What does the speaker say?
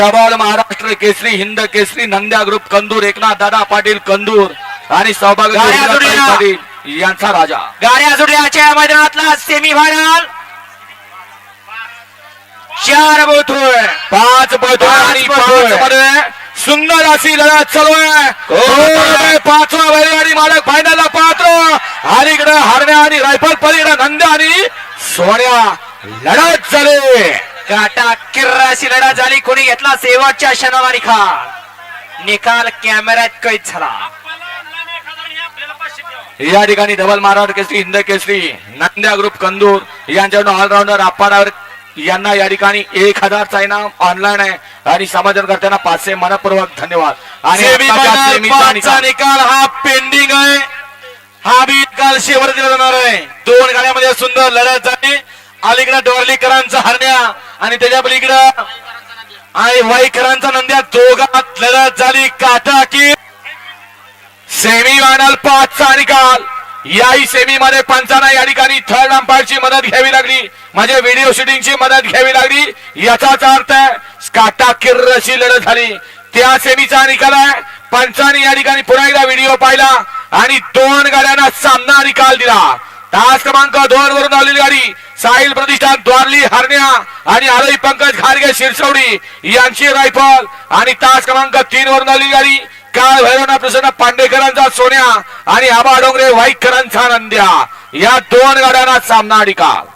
Double Maharashtra Kesari Hind Kesari Nandya group Kandur Eknath Dada Patil Kandur आणि गाड्या. पाटील यांचा राजा. गाड्या जोडल्याच्या मैदानातला सेमी फायनल चार बोथोय पाच बळतो आणि पाच पाच बळतोय. मध्ये सुंदर अशी लढत चालू आहे. पाचवा बैलगाडी मालक फायनलला पात्र. अलीकडे हरण्या आणि रायफल पलीकडे नंद्या आणि सोन्या. लढत झाली. काटा किर्राशी लढा झाली. कोणी घेतला? शेवटच्या क्षणाला निकाल निकाल कॅमेऱ्यात कैद झाला. या ठिकाणी डबल महाराष्ट्र केसरी हिंद केसरी नंद्या ग्रुप कंदूर यांच्याकडून ऑलराऊंडर आप्पाडावर यांना या ठिकाणी एक हजारचा इनाम ऑनलाईन आहे. आणि समाधानकर्त्यांना पाचशे मनपूर्वक धन्यवाद. आणि निकाल. हा पेंडिंग आहे. हा बी निकाल शेवट दिला जाणार आहे. दोन गाड्यामध्ये सुंदर लढत झाली अलीकडे डोरलीकरांचा हरण्या. आणि त्याच्या पलीकडं आणि वाईकरांचा नंद्या दोघात लढत झाली काटा की सेमी फायनल पाचचा निकाल. याही सेमी मध्ये पंचांना या ठिकाणी थर्ड अंपायरची मदत घ्यावी लागली. म्हणजे व्हिडिओ शूटिंगची मदत घ्यावी लागली. याचाच अर्थ आहे काटा किर्रशी लढत झाली. त्या सेमीचा निकाल आहे. पंचांनी या ठिकाणी पुन्हा एकदा व्हिडिओ पाहिला आणि दोन गाड्यांना सामना निकाल दिला. तास क्रमांक दोन वरून आलेली गाडी. साहिल प्रतिष्ठान द्वारली हरण्या आणि आरोही पंकज खारगे शिरसवडी यांची रायफल आणि तास क्रमांक तीन वरून आलेली गाडी. काळ भैरवना प्रसन्न पांडेकरांचा सोन्या आणि आबा डोंगरे वाईकरांचा नंद्या. या दोन गाड्यांना सामना निकाल